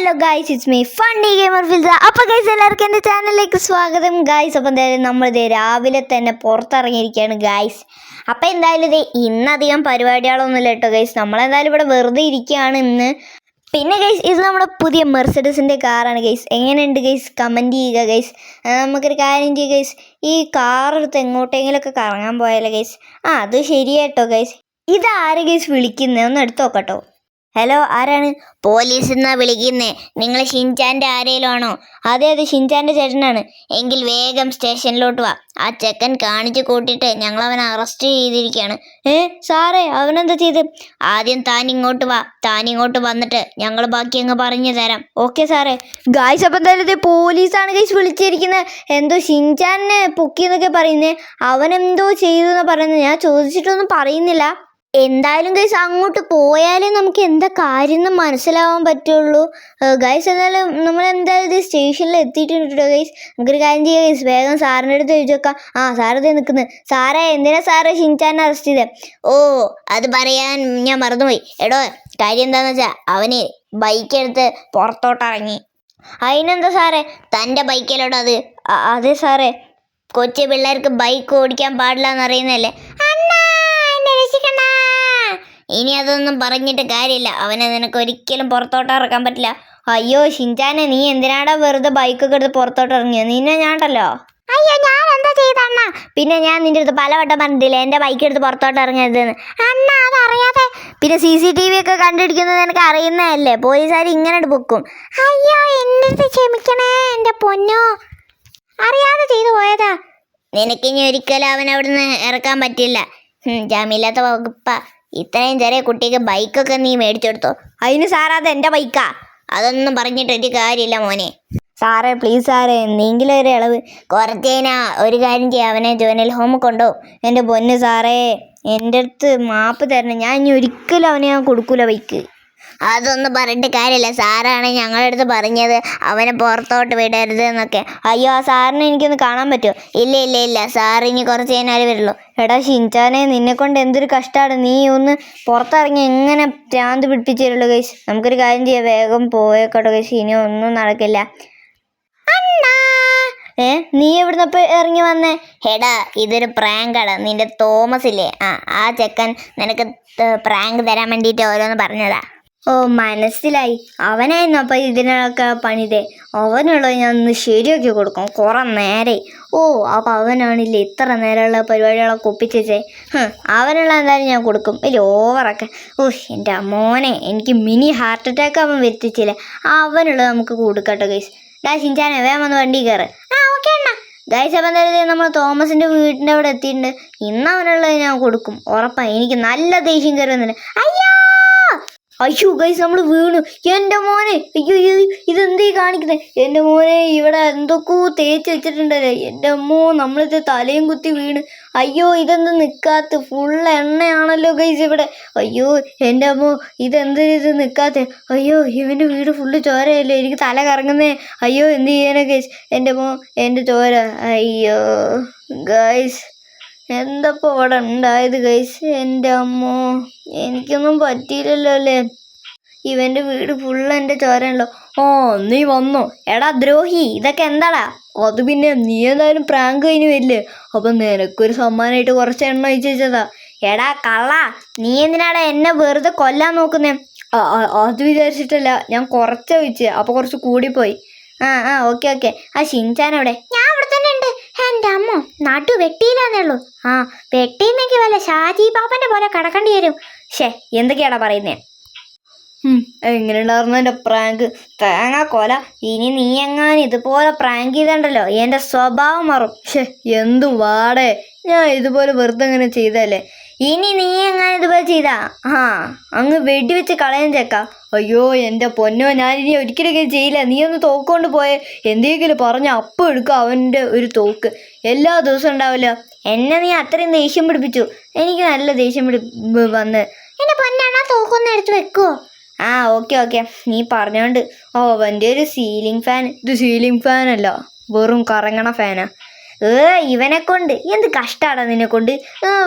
Hello guys it's me funny gamer Filsa അപ്പോൾ guys എല്ലാവർക്കും എന്റെ ചാനലിലേക്ക് സ്വാഗതം. ഗൈസ് അപ്പോൾ എന്തായാലും നമ്മളിത് രാവിലെ തന്നെ പുറത്തിറങ്ങിയിരിക്കുകയാണ് ഗൈസ് അപ്പോൾ എന്തായാലും ഇത് ഇന്നധികം പരിപാടികളൊന്നുമില്ല കേട്ടോ ഗൈസ് നമ്മളെന്തായാലും ഇവിടെ വെറുതെ ഇരിക്കുകയാണ് ഇന്ന്. പിന്നെ ഗൈസ് ഇത് നമ്മുടെ പുതിയ മെർസഡസിന്റെ കാറാണ് ഗൈസ് എങ്ങനെയുണ്ട് ഗൈസ് കമന്റ് ചെയ്യുക ഗൈസ് നമുക്കൊരു കാര്യം ചെയ്യുക ഗൈസ് ഈ കാർ എടുത്ത് എങ്ങോട്ടെങ്കിലുമൊക്കെ കറങ്ങാൻ പോയാലോ ഗൈസ് ആ അത് ശരിയാട്ടോ ഗൈസ് ഇതാരെ ഗൈസ് വിളിക്കുന്നത് ഒന്ന് എടുത്തു നോക്കട്ടോ. ഹലോ ആരാണ്? പോലീസ് എന്നാ വിളിക്കുന്നേ. നിങ്ങൾ ഷിൻചാന്റെ ആരേലും ആണോ? അതെ അതെ ഷിൻചാന്റെ ചേട്ടനാണ്. എങ്കിൽ വേഗം സ്റ്റേഷനിലോട്ട് വാ. ആ ചെക്കൻ കാണിച്ചു കൂട്ടിയിട്ട് ഞങ്ങൾ അവനെ അറസ്റ്റ് ചെയ്തിരിക്കുകയാണ്. ഏ സാറേ അവനെന്താ ചെയ്ത്? ആദ്യം താൻ ഇങ്ങോട്ട് വാ. താൻ ഇങ്ങോട്ട് വന്നിട്ട് ഞങ്ങൾ ബാക്കി അങ്ങ് പറഞ്ഞു തരാം. ഓക്കെ സാറേ. ഗായ്സ് അപ്പം എന്തായാലും ഇത് പോലീസാണ് ഗൈസ് വിളിച്ചിരിക്കുന്നത്. എന്തോ ഷിൻചാനെ പൊക്കി എന്നൊക്കെ പറയുന്നത് അവനെന്തോ ചെയ്തു എന്ന് പറയുന്നത് ഞാൻ ചോദിച്ചിട്ടൊന്നും പറയുന്നില്ല. എന്തായാലും ഗൈസ് അങ്ങോട്ട് പോയാലേ നമുക്ക് എന്താ കാര്യം എന്ന് മനസ്സിലാവാൻ പറ്റുള്ളൂ. ഗൈസ് എന്തായാലും നമ്മൾ എന്തായാലും ഇത് സ്റ്റേഷനിൽ എത്തിയിട്ടുണ്ട് ഗൈസ് നമുക്കൊരു കാര്യം ചെയ്യാം ഗൈസ് വേഗം സാറിന്റെ അടുത്ത് ചോദിച്ചേക്കാം ആ സാറതേ നിൽക്കുന്നത് സാറേ എന്തിനാ സാറേ ഷിൻചാനെ അറസ്റ്റ് ചെയ്തത് ഓ അത് പറയാൻ ഞാൻ മറന്നുപോയി. എടോ കാര്യം എന്താണെന്ന് വെച്ചാൽ അവന് ബൈക്ക് എടുത്ത് പുറത്തോട്ട് ഇറങ്ങി അതിനെന്താ സാറേ? തന്റെ ബൈക്കിലോട്ടോ അത്? അതെ സാറേ. കൊച്ചു പിള്ളേർക്ക് ബൈക്ക് ഓടിക്കാൻ പാടില്ല എന്നറിയുന്നതല്ലേ ഇനി അതൊന്നും പറഞ്ഞിട്ട് കാര്യമില്ല. അവനെ നിനക്ക് ഒരിക്കലും പുറത്തോട്ട് ഇറക്കാൻ പറ്റില്ല. അയ്യോ ഷിൻചാനെ നീ എന്തിനാടാ വെറുതെ ബൈക്കൊക്കെ എടുത്ത് പുറത്തോട്ട് ഇറങ്ങിയോ? നിന്നെ ഞാണ്ടല്ലോ. അയ്യോ ഞാൻ എന്താ ചെയ്തണ്ണ പിന്നെ ഞാൻ നിന്റെ അടുത്ത് പലവട്ടം പറഞ്ഞിട്ടില്ലേ എന്റെ ബൈക്ക് എടുത്ത് പുറത്തോട്ട് ഇറങ്ങരുതെന്ന്? അണ്ണ അതറിയാതെ. പിന്നെ സി സി ടി വി ഒക്കെ കണ്ടുപിടിക്കുന്നത് എനിക്ക് അറിയുന്നതല്ലേ? പോലീസുകാർ ഇങ്ങനെ പൊക്കും. അയ്യോ എന്റെ അടുത്ത് ക്ഷമിക്കണേ എന്റെ പൊന്നോ. അറിയാതെ ചെയ്തു പോയതാ. നിനക്കിനി ഒരിക്കലും അവൻ അവിടുന്ന് ഇറക്കാൻ പറ്റില്ല. ജാമ്യമില്ലാത്ത വകുപ്പ. ഇത്രയും ചെറിയ കുട്ടിക്ക് ബൈക്കൊക്കെ നീ മേടിച്ചെടുത്തോ? അതിന് സാറാ അത് എന്റെ ബൈക്കാ. അതൊന്നും പറഞ്ഞിട്ട് ഒരു കാര്യമില്ല മോനെ. സാറേ പ്ലീസ് സാറേ എന്തെങ്കിലും ഒരു ഇളവ്. കുറച്ചേനാ ഒരു കാര്യം ചെയ്യാം. അവനെ ജോനൽ ഹോം കൊണ്ടോ എന്റെ പൊന്ന് സാറേ എന്റെ അടുത്ത് മാപ്പ് തരണം. ഞാൻ ഇനി ഒരിക്കലും അവനെ ഞാൻ കൊടുക്കൂല ബൈക്ക്. അതൊന്നും പറഞ്ഞിട്ട് കാര്യമില്ല. സാറാണ് ഞങ്ങളുടെ അടുത്ത് പറഞ്ഞത്. അവനെ പുറത്തോട്ട് വിടരുത് എന്നൊക്കെ. അയ്യോ ആ സാറിനെ എനിക്കൊന്ന് കാണാൻ പറ്റുമോ? ഇല്ല ഇല്ല ഇല്ല. സാർ ഇനി കുറച്ച് കഴിഞ്ഞാലേ വരുള്ളൂ. എടാ ഷിൻചാനെ നിന്നെ കൊണ്ട് എന്തൊരു കഷ്ടമാണ് നീ ഒന്ന് പുറത്തിറങ്ങി എങ്ങനെ ഭ്രാന്ത് പിടിപ്പിച്ചു തരുള്ളൂ ഗൈസ് നമുക്കൊരു കാര്യം ചെയ്യാം. വേഗം പോയേക്കോട്ടെ കൈസ് ഇനി ഒന്നും നടക്കില്ല. ഏ? നീ എവിടുന്ന് ഇറങ്ങി വന്നേ? ഹെടാ ഇതൊരു പ്രാങ്കാണ് നിന്റെ തോമസ് ഇല്ലേ ആ ആ ചെക്കൻ നിനക്ക് പ്രാങ്ക് തരാൻ വേണ്ടിയിട്ട് ഓരോന്ന് പറഞ്ഞതാ. ഓ മനസ്സിലായി. അവനായിരുന്നു അപ്പൊ ഇതിനൊക്കെ പണിതേ. അവനുള്ളത് ഞാൻ ഒന്ന് ശരിയാക്കി കൊടുക്കും കുറെ നേരെ. ഓ അപ്പൊ അവനാണില്ലേ ഇത്ര നേരമുള്ള പരിപാടികളൊക്കെ ഒപ്പിച്ചേ അവനുള്ള എന്തായാലും ഞാൻ കൊടുക്കും. വലിയ ഓവറൊക്കെ. ഓ എന്റെ മോനെ എനിക്ക് മിനി ഹാർട്ട് അറ്റാക്ക് അവൻ വരുത്തിച്ചില്ലേ. അവനുള്ളത് നമുക്ക് കൊടുക്കട്ടെ ഗൈസ് ഡാ ഷിൻചാനെ വേഗം വന്ന് വണ്ടി കയറ്. ആ ഓക്കെ അണ്ണാ. ഗൈസ് അപ്പം എന്തായാലും നമ്മൾ തോമസിന്റെ വീടിന്റെ അവിടെ എത്തിയിട്ടുണ്ട്. ഇന്ന് അവനുള്ളത് ഞാൻ കൊടുക്കും. ഉറപ്പായി എനിക്ക് നല്ല ദേഷ്യം കയറി വന്നിട്ട് അയ്യോ! അയ്യോ ഗൈസ് നമ്മൾ വീണു. എന്റെ മോനെ അയ്യോ ഇതെന്തേ കാണിക്കുന്നത് എന്റെ മോനെ ഇവിടെ എന്തൊക്കെയോ തേച്ച് വെച്ചിട്ടുണ്ടല്ലേ എന്റെ അമ്മോ നമ്മളിത് തലയും കുത്തി വീണ്. അയ്യോ ഇതെന്ത് നിൽക്കാത്ത ഫുൾ എണ്ണയാണല്ലോ ഗൈസ് ഇവിടെ. അയ്യോ എന്റെ അമ്മോ ഇതെന്ത് ഇത് നിൽക്കാത്ത അയ്യോ ഇവന്റെ വീട് ഫുള്ള് ചോരയല്ലേ? എനിക്ക് തല കറങ്ങുന്നേ. അയ്യോ എന്ത് ചെയ്യാനാ ഗൈസ് എന്റെ മോ എന്റെ ചോര. അയ്യോ ഗൈസ് എന്തപ്പോ ഇവിടെ ഉണ്ടായത് ഗൈസ് എന്റെ അമ്മോ. എനിക്കൊന്നും പറ്റിയില്ലല്ലോ അല്ലേ ഇവന്റെ വീട് ഫുള്ള് എന്റെ ചോരണല്ലോ ഓ നീ വന്നോ. എടാ ദ്രോഹി ഇതൊക്കെ എന്താടാ? അത് പിന്നെ നീ എന്തായാലും പ്രാങ്ക് കഴിഞ്ഞ് വരില്ലേ? അപ്പം നിനക്കൊരു സമ്മാനമായിട്ട് കുറച്ച് എണ്ണ അയച്ചു വെച്ചതാ. എടാ കള്ള. നീ എന്തിനാടാ എന്നെ വെറുതെ കൊല്ലാൻ നോക്കുന്നേ? അത് വിചാരിച്ചിട്ടല്ല. ഞാൻ കുറച്ച് ഒഴിച്ച് അപ്പോൾ കുറച്ച് കൂടിപ്പോയി. ആ ആ ഓക്കെ ഓക്കെ. ആ ഷിൻചാൻ അവിടെ ഞാൻ അവിടെ എന്റെ അമ്മ നടു വെട്ടിയില്ലാന്നേള്ളൂ ആ വെട്ടിയെന്നെങ്കിൽ വല്ല ഷാജി ബാബന്റെ പോലെ കടക്കേണ്ടി വരും. ഷേ എന്തൊക്കെയാടാ പറയുന്നേ? എങ്ങനെയുണ്ടായിരുന്നു എന്റെ പ്രാങ്ക്? തേങ്ങ കൊല. ഇനി നീ എങ്ങാനും ഇതുപോലെ പ്രാങ്ക് ചെയ്തണ്ടല്ലോ. എന്റെ സ്വഭാവം മാറും. ഷേ എന്തു വാടേ. ഞാൻ ഇതുപോലെ വെറുതെ അങ്ങനെ ചെയ്തല്ലേ ഇനി നീ എങ്ങാനും ഇതുപോലെ ചെയ്താ? ആ അങ്ങ് വെടിവെച്ച് കളയാൻ ചേക്ക. അയ്യോ എന്റെ പൊന്നോ ഞാൻ ഇനി ഒരിക്കലും ചെയ്യില്ല. നീ ഒന്ന് തോക്കൊണ്ട് പോയേ. എന്തെങ്കിലും പറഞ്ഞ അപ്പം എടുക്കുക അവന്റെ ഒരു തോക്ക്. എല്ലാ ദിവസവും ഉണ്ടാവില്ല. എന്നെ നീ അത്രയും ദേഷ്യം പിടിപ്പിച്ചു. എനിക്ക് നല്ല ദേഷ്യം പിടി വന്ന്. എന്റെ പൊന്നാണ് ആ തോക്കൊന്ന് എടുത്ത് വെക്കുമോ ആ ഓക്കെ ഓക്കെ. നീ പറഞ്ഞോണ്ട്. ഓ അവന്റെ ഒരു സീലിംഗ് ഫാൻ ഇത് സീലിംഗ് ഫാൻ അല്ല. വെറും കറങ്ങണ ഫാനാ ഏ ഇവനെ കൊണ്ട് എന്ത് കഷ്ടാടാ നിന്നെ കൊണ്ട്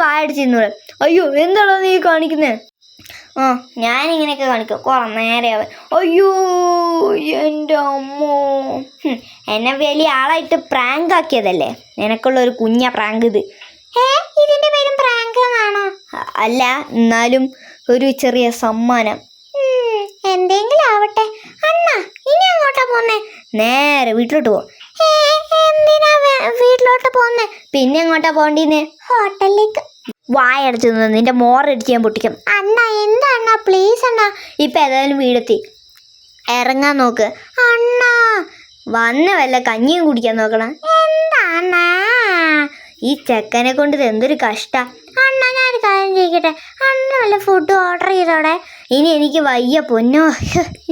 വായടിച്ചിരുന്നു അയ്യോ എന്താണോ നീ കാണിക്കുന്നേ? ആ. ഞാനിങ്ങനെയൊക്കെ കാണിക്കും. കുറെ നേരെ അവൻ അയ്യോ എന്റെ അമ്മോ. എന്നെ വലിയ ആളായിട്ട് പ്രാങ്ക് ആക്കിയതല്ലേ? നിനക്കുള്ള ഒരു കുഞ്ഞ പ്രാങ്ക് ഇത്. ഏ ഇതിന്റെ പേരും പ്രാങ്ക് എന്നാണോ? അല്ല എന്നാലും ഒരു ചെറിയ സമ്മാനം. എന്തെങ്കിലും ആവട്ടെ. അണ്ണ ഇനി അങ്ങോട്ടാ പോന്നേ. നേരെ വീട്ടിലോട്ട് പോ. എന്തിനാ വീട്ടിലോട്ട് പോന്നേ? പിന്നെ എങ്ങോട്ടാ പോണ്ടീന്ന് ഹോട്ടലിലേക്ക്. വായടച്ചു നിന്ന് നിന്റെ മോറടിച്ച് ഞാൻ പൊട്ടിക്കും. അണ്ണ എന്താ അണ്ണ പ്ലീസ് അണ്ണ. ഇപ്പം ഏതായാലും വീടെത്തി. ഇറങ്ങാൻ നോക്ക്. അണ്ണ വന്ന വല്ല കഞ്ഞിയും കുടിക്കാൻ നോക്കണം. എന്താ ഈ ചെക്കനെ കൊണ്ട് ഇത് എന്തൊരു കഷ്ട. അണ്ണ ഞാനൊരു കാര്യം ചെയ്യിക്കട്ടെ അണ്ണ വല്ല ഫുഡ് ഓർഡർ ചെയ്തോടെ? ഇനി എനിക്ക് വയ്യ പൊന്നോ.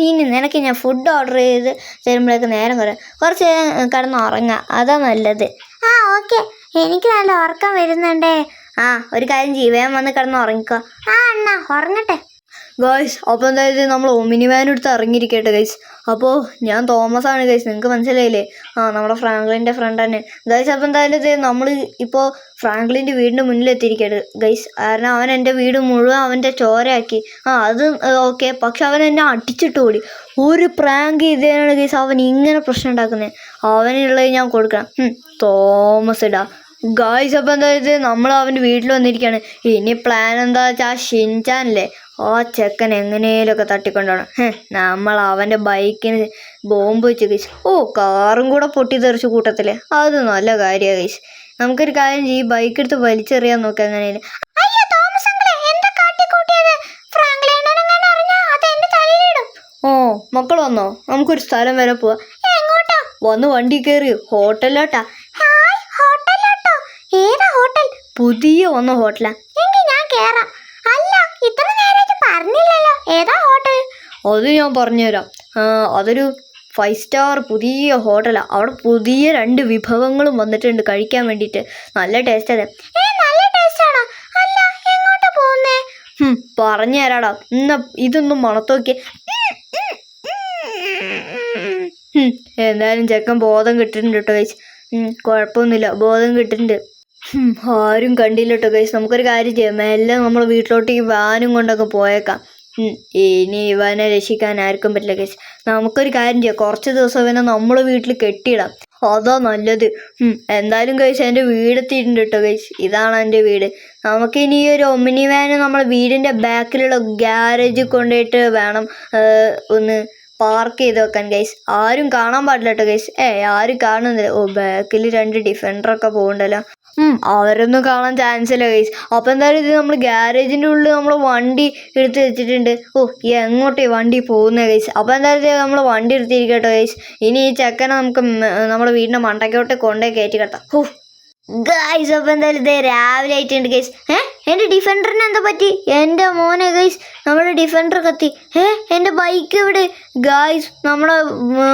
ഇനി നിനക്ക് ഞാൻ ഫുഡ് ഓർഡർ ചെയ്ത് തരുമ്പോഴേക്ക് നേരം കുറേ കുറച്ച് നേരം കിടന്ന് ഉറങ്ങാം. അതാ നല്ലത്. ആ ഓക്കെ എനിക്ക് നല്ല ഉറക്കം വരുന്നുണ്ടേ. ആ ഒരു കാര്യം ജീവയം വന്ന് കിടന്ന് ഉറങ്ങിക്കോ. ആ അണ്ണാ ഉറങ്ങട്ടെ. ഗൈസ് അപ്പോൾ എന്തായാലും നമ്മൾ ഒമിനി വാൻ എടുത്ത് ഇറങ്ങിയിരിക്കട്ടെ ഗൈസ്. അപ്പോൾ ഞാൻ തോമസ് ആണ് ഗൈസ്. നിങ്ങൾക്ക് മനസ്സിലായില്ലേ? ആ നമ്മുടെ ഫ്രാങ്ക്ലിന്റെ ഫ്രണ്ട് തന്നെ. ഗൈസ് അപ്പോൾ എന്തായാലും നമ്മൾ ഇപ്പോ ഫ്രാങ്ക്ലിന്റെ വീടിന്റെ മുന്നിൽ എത്തിയിരിക്കട്ടെ ഗൈസ്. കാരണം അവൻ എന്റെ വീട് മുഴുവൻ അവന്റെ ചോരയാക്കി. ആ അത് ഓക്കെ. പക്ഷെ അവൻ എന്നെ അടിച്ചിട്ട് ഓടി. ഒരു പ്രാങ്ക് ചെയ്തതിനാണ് ഗൈസ് അവൻ ഇങ്ങനെ പ്രശ്നം ഉണ്ടാക്കുന്നത്. അവനുള്ളത് ഞാൻ കൊടുക്കണം. തോമസ് ഇടാ. ഗായ്സ് അപ്പം എന്തായത് നമ്മൾ അവന്റെ വീട്ടിൽ വന്നിരിക്കുകയാണ് ഇനി പ്ലാൻ എന്താ വെച്ചാൽ ഷിൻചാനല്ലേ ആ ചെക്കൻ എങ്ങനെയൊക്കെ തട്ടിക്കൊണ്ടാണ് നമ്മൾ അവന്റെ ബൈക്കിന് ബോംബ് വെച്ച് കഴിച്ച് ഓ കാറും കൂടെ പൊട്ടി തെറിച്ചു കൂട്ടത്തിൽ അത് നല്ല കാര്യമാണ് കഴിച്ച് നമുക്കൊരു കാര്യം ഈ ബൈക്ക് എടുത്ത് വലിച്ചെറിയാൻ നോക്കാം എങ്ങനെയാണ് ഓ മക്കൾ വന്നോ? നമുക്കൊരു സ്ഥലം വരെ പോവാ. വന്ന് വണ്ടി കയറി ഹോട്ടലിലോട്ടോ. ഏതാ ഹോട്ടൽ? പുതിയ ഒന്ന് ഹോട്ടലാ. എങ്കിൽ ഞാൻ കേറാം. അല്ല ഇത്ര നേരമായിട്ട് പറഞ്ഞില്ലല്ലോ. ഏതാ ഹോട്ടൽ? അത് ഞാൻ പറഞ്ഞുതരാം. അതൊരു ഫൈവ് സ്റ്റാർ പുതിയ ഹോട്ടലാണ് അവിടെ പുതിയ രണ്ട് വിഭവങ്ങളും വന്നിട്ടുണ്ട് കഴിക്കാൻ വേണ്ടിയിട്ട്. നല്ല ടേസ്റ്റ് അതെ നല്ല ടേസ്റ്റ് ആണോ? അല്ല എങ്ങോട്ട് പോകുന്നേ? പറഞ്ഞു തരാടാ. ഇന്ന ഇതൊന്നും മണത്തോക്കി എന്തായാലും ചെക്കൻ ബോധം കിട്ടിയിട്ടുണ്ട് കേട്ടോ ചേച്ചി കുഴപ്പമൊന്നുമില്ല. ബോധം കിട്ടിയിട്ടുണ്ട്. ഹും, ആരും കണ്ടില്ല കേട്ടോ ഗൈസ് നമുക്കൊരു കാര്യം ചെയ്യാം. മെല്ലെ നമ്മൾ വീട്ടിലോട്ട് ഈ വാനും കൊണ്ടൊക്കെ പോയേക്കാം. ഇനി ഇവനെ രക്ഷിക്കാൻ ആർക്കും പറ്റില്ല കേസ് നമുക്കൊരു കാര്യം ചെയ്യാം. കുറച്ച് ദിവസം ഇവനെ നമ്മൾ വീട്ടിൽ കെട്ടിയിടാം. അതാ നല്ലത്. എന്തായാലും കഴിച്ച് എന്റെ വീടെത്തിയിട്ടുണ്ട് കേട്ടോ കഴിച്ച് ഇതാണ് എന്റെ വീട്. നമുക്കിനി ഈ ഒരു ഒമിനി വാന് നമ്മളെ വീടിന്റെ ബാക്കിലുള്ള ഗ്യാരേജിൽ കൊണ്ടുപോയിട്ട് വേണം ഒന്ന് പാർക്ക് ചെയ്ത് വെക്കാൻ ഗൈസ് ആരും കാണാൻ പാടില്ല കേട്ടോ ഗൈസ് ഏ ആരും കാണുന്നില്ല. ഓ ബാക്കിൽ രണ്ട് ഡിഫൻഡറൊക്കെ ഉം, അവരൊന്നും കാണാൻ ചാൻസ് ഇല്ല ഗൈസ് അപ്പോൾ എന്തായാലും ഇത് നമ്മൾ ഗ്യാരേജിന്റെ ഉള്ളിൽ നമ്മൾ വണ്ടി എടുത്ത് വെച്ചിട്ടുണ്ട്. ഓ എങ്ങോട്ടേ വണ്ടി പോകുന്നത് ഗൈസ് അപ്പോൾ എന്തായാലും നമ്മൾ വണ്ടി എടുത്തിരിക്കട്ടോ ഗൈസ് ഇനി ഈ ചെക്കനെ നമുക്ക് നമ്മുടെ വീടിന്റെ മണ്ടയ്ക്കോട്ട് കൊണ്ടേ കയറ്റി കെട്ടാം. ഹോ. ഗൈസ് അപ്പോൾ എന്തായാലും ഇതേ രാവിലെ ആയിട്ടുണ്ട് ഗൈസ് ഏ? എന്റെ ഡിഫൻഡറിന് എന്താ പറ്റി? എന്റെ മോനെ ഗൈസ് നമ്മുടെ ഡിഫൻഡർ കത്തി. ഏ? എന്റെ ബൈക്ക് ഇവിടെ ഗൈസ് നമ്മളെ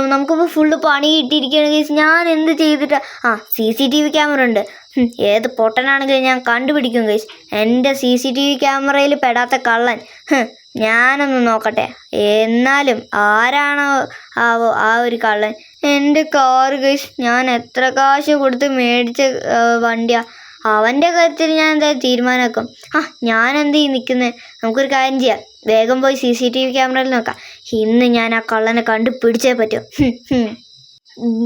നമുക്കിപ്പോൾ ഫുള്ള് പണി കിട്ടിയിരിക്കുകയാണ് ഗൈസ് ഞാൻ എന്ത് ചെയ്തിട്ടാ? ആ C C T V camera ഉണ്ട്. ഏത് പൊട്ടനാണെങ്കിലും ഞാൻ കണ്ടുപിടിക്കും ഗൈസ് എന്റെ സി സി ടി വി ക്യാമറയിൽ പെടാത്ത കള്ളൻ. ഞാനൊന്ന് നോക്കട്ടെ. എന്നാലും ആരാണോ ആവോ ആ ഒരു കള്ളൻ? എന്റെ കാർ ഗൈസ് ഞാൻ എത്ര കാശ് കൊടുത്ത് മേടിച്ച വണ്ടിയാ? അവന്റെ കാര്യത്തിൽ ഞാൻ എന്തായാലും തീരുമാനമാക്കും. ആ ഞാൻ എന്ത് ചെയ്യും നിൽക്കുന്നത് നമുക്കൊരു കാര്യം ചെയ്യാം. വേഗം പോയി സി സി ടി വി ക്യാമറയിൽ നോക്കാം. ഇന്ന് ഞാൻ ആ കള്ളനെ കണ്ടുപിടിച്ചേ പറ്റൂ.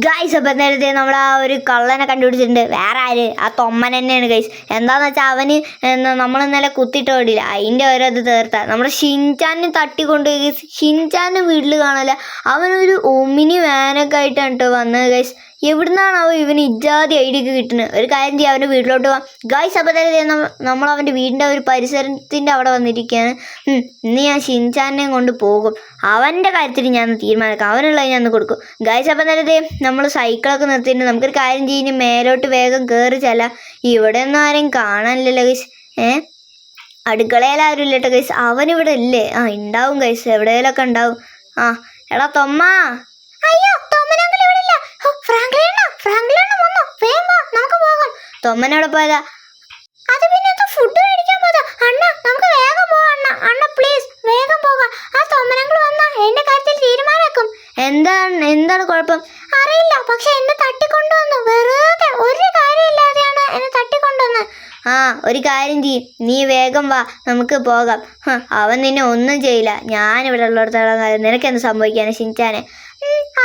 ഗൈസ് അപ്പം നേരത്തെ നമ്മൾ ആ ഒരു കള്ളനെ കണ്ടുപിടിച്ചിട്ടുണ്ട്. വേറെ ആര്? ആ തൊമ്മൻ തന്നെയാണ് ഗൈസ് എന്താന്ന് വെച്ചാൽ അവന് നമ്മൾ ഇന്നലെ കുത്തിയിട്ട് ഓടില്ല അതിന്റെ ഓരോ ഇത് തീർത്ത. നമ്മുടെ ഷിൻചാനെ തട്ടിക്കൊണ്ടുപോയി ഗൈസ് ഷിൻചാനെ വീട്ടിൽ കാണില്ല. അവനൊരു ഒമിനി വാനൊക്കെ ആയിട്ടാണ് കേട്ടോ വന്നത് ഗൈസ് എവിടുന്നാണ് അവൻ ഇവന് ഇജാതി ഐഡിയ ഒക്കെ കിട്ടുന്നത്? ഒരു കാര്യം ചെയ്യാം അവന്റെ വീട്ടിലോട്ട് പോവാം. ഗായ്സ് അപ്പോൾ നമ്മൾ അവന്റെ വീടിന്റെ ഒരു പരിസരത്തിന്റെ അവിടെ വന്നിരിക്കുകയാണ്. ഇന്ന് ഞാൻ ഷിൻചാനെ കൊണ്ട് പോകും. അവന്റെ കാര്യത്തിൽ ഞാൻ തീരുമാനിക്കും. അവനുള്ളത് ഞാൻ കൊടുക്കും. ഗായ്സ് അപ്പം നമ്മൾ സൈക്കിളൊക്കെ നിർത്തിയിട്ട് നമുക്കൊരു കാര്യം ചെയ്യുന്ന മേലോട്ട് വേഗം കയറി ചെല്ല ഇവിടെ ഒന്നും ആരെയും കാണാനില്ലല്ലോ ഗൈസ് ഏ? അടുക്കളയിൽ ആരും ഇല്ലട്ടോ ഗൈസ് അവനിവിടെ ഇല്ലേ? ആ ഉണ്ടാവും ഗൈസ് എവിടെയെങ്കിലൊക്കെ ഉണ്ടാവും ആ എടാ തൊമ്മ. അയ്യോ തൊമ്മനങ്ങൾ ഇവിടെ ഇല്ല ഫ്രാങ്ക്ലിന ഫ്രാങ്ക്ലിന വന്നോ വേഗം വാ നമുക്ക് എവിടെ പോയതാ. അത് പിന്നെ ഫുഡ് മേടിക്കാൻ പോയതാ? അണ്ണ നമുക്ക് വേഗം പോകാം അണ്ണ. അണ്ണ പ്ലീസ് വേഗം പോകാം. ആ തൊമ്മനങ്ങൾ വന്നാ എന്റെ കാര്യത്തിൽ തീരുമാനമാക്കും എന്താണ് എന്താണ് കുഴപ്പം? അറിയില്ല പക്ഷെ എന്നെ തട്ടിക്കൊണ്ടുവന്നു. വെറുതെ ഒരു കാര്യമില്ലാതെയാണ് എന്നെ തട്ടിക്കൊണ്ടുവന്ന്. ആ ഒരു കാര്യം ചെയ്യും. നീ വേഗം വാ നമുക്ക് പോകാം. അവൻ നിന്നെ ഒന്നും ചെയ്യില്ല. ഞാൻ ഇവിടെ ഉള്ളിടത്തോളം കാര്യം നിനക്കെന്ത് സംഭവിക്കാനാണ് സംഭവിക്കാനെ ഷിൻചാനെ?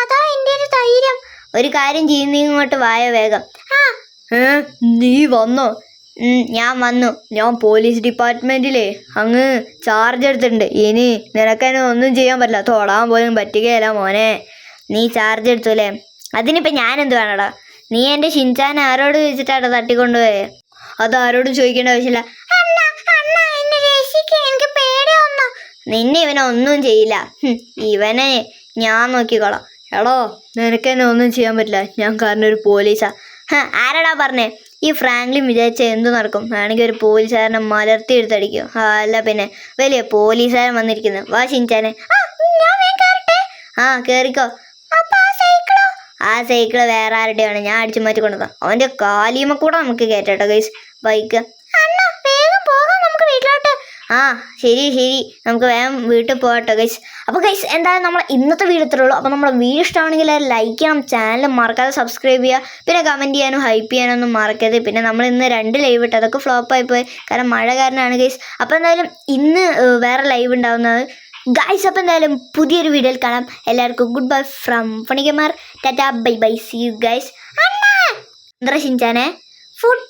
അതാ എന്റെ ഒരു ധൈര്യം. ഒരു കാര്യം ചെയ്യും നീ ഇങ്ങോട്ട് വായോ വേഗം. ആ ഏ? നീ വന്നോ? ഞാൻ വന്നു. ഞാൻ പോലീസ് ഡിപ്പാർട്ട്മെന്റിലെ അങ്ങ് ചാർജ് എടുത്തിട്ടുണ്ട്. ഇനി നിനക്കതിനെ ഒന്നും ചെയ്യാൻ പറ്റില്ല. തൊടാൻ പോലും പറ്റുകയില്ല മോനെ. നീ ചാർജ് എടുത്തു അല്ലേ അതിനിപ്പോ ഞാൻ എന്ത് വേണടാ? നീ എന്റെ ഷിൻചാൻ ആരോട് ചോദിച്ചിട്ടാണ് തട്ടിക്കൊണ്ടുപോയേ? അത് ആരോടും ചോദിക്കേണ്ട ആവശ്യമില്ല. നിന്നെ ഇവനെ ഒന്നും ചെയ്യില്ല. ഇവനെ ഞാൻ നോക്കിക്കോളാം. എടോ നിനക്ക് എന്നെ ഒന്നും ചെയ്യാൻ പറ്റില്ല. ഞാൻ കാരണം ഒരു പോലീസാ. ആരാടാ പറഞ്ഞേ? ഈ ഫ്രാങ്ക്ലിൻ വിചാരിച്ച എന്തു നടക്കും? വേണമെങ്കിൽ ഒരു പോലീസുകാരനെ മലർത്തി എടുത്തടിക്കും. അല്ല പിന്നെ വലിയ പോലീസുകാരൻ വന്നിരിക്കുന്നു. വാ ഷിൻചാനെ? ആ കേറിക്കോ. ആ സൈക്കിൾ? വേറെ ആരുടെയാണ്? ഞാൻ അടിച്ചു മാറ്റി കൊണ്ടുവന്നത് അവന്റെ കാലീമ കൂടെ നമുക്ക് കയറ്റട്ടോ ഗൈസ് ബൈക്ക്. ആ ശരി ശരി. നമുക്ക് വേഗം വീട്ടിൽ പോകട്ടോ ഗൈസ് അപ്പോൾ ഗൈസ് എന്തായാലും നമ്മൾ ഇന്നത്തെ വീഡിയോ ഇത്രയുള്ളൂ അപ്പോൾ നമ്മുടെ വീഡിയോ ഇഷ്ടമാണെങ്കിൽ ലൈക്ക് ചെയ്യണം ചാനൽ മറക്കാതെ സബ്സ്ക്രൈബ് ചെയ്യുക. പിന്നെ കമന്റ് ചെയ്യാനും ഹൈപ്പ് ചെയ്യാനൊന്നും മറക്കരുത്. പിന്നെ നമ്മൾ ഇന്ന് രണ്ട് ലൈവ് ഇട്ട് അതൊക്കെ ഫ്ലോപ്പ് പോയി. കാരണം മഴ കാരണമാണ് ഗൈസ് അപ്പോൾ എന്തായാലും ഇന്ന് വേറെ ലൈവ് ഉണ്ടാവുന്നത്. ഗൈസ് അപ്പോൾ എന്തായാലും പുതിയൊരു വീഡിയോയിൽ കാണാം. എല്ലാവർക്കും good bye from funny gamer Tata bye bye see you guys എന്താ ഷിൻചാനെ ഫുഡ്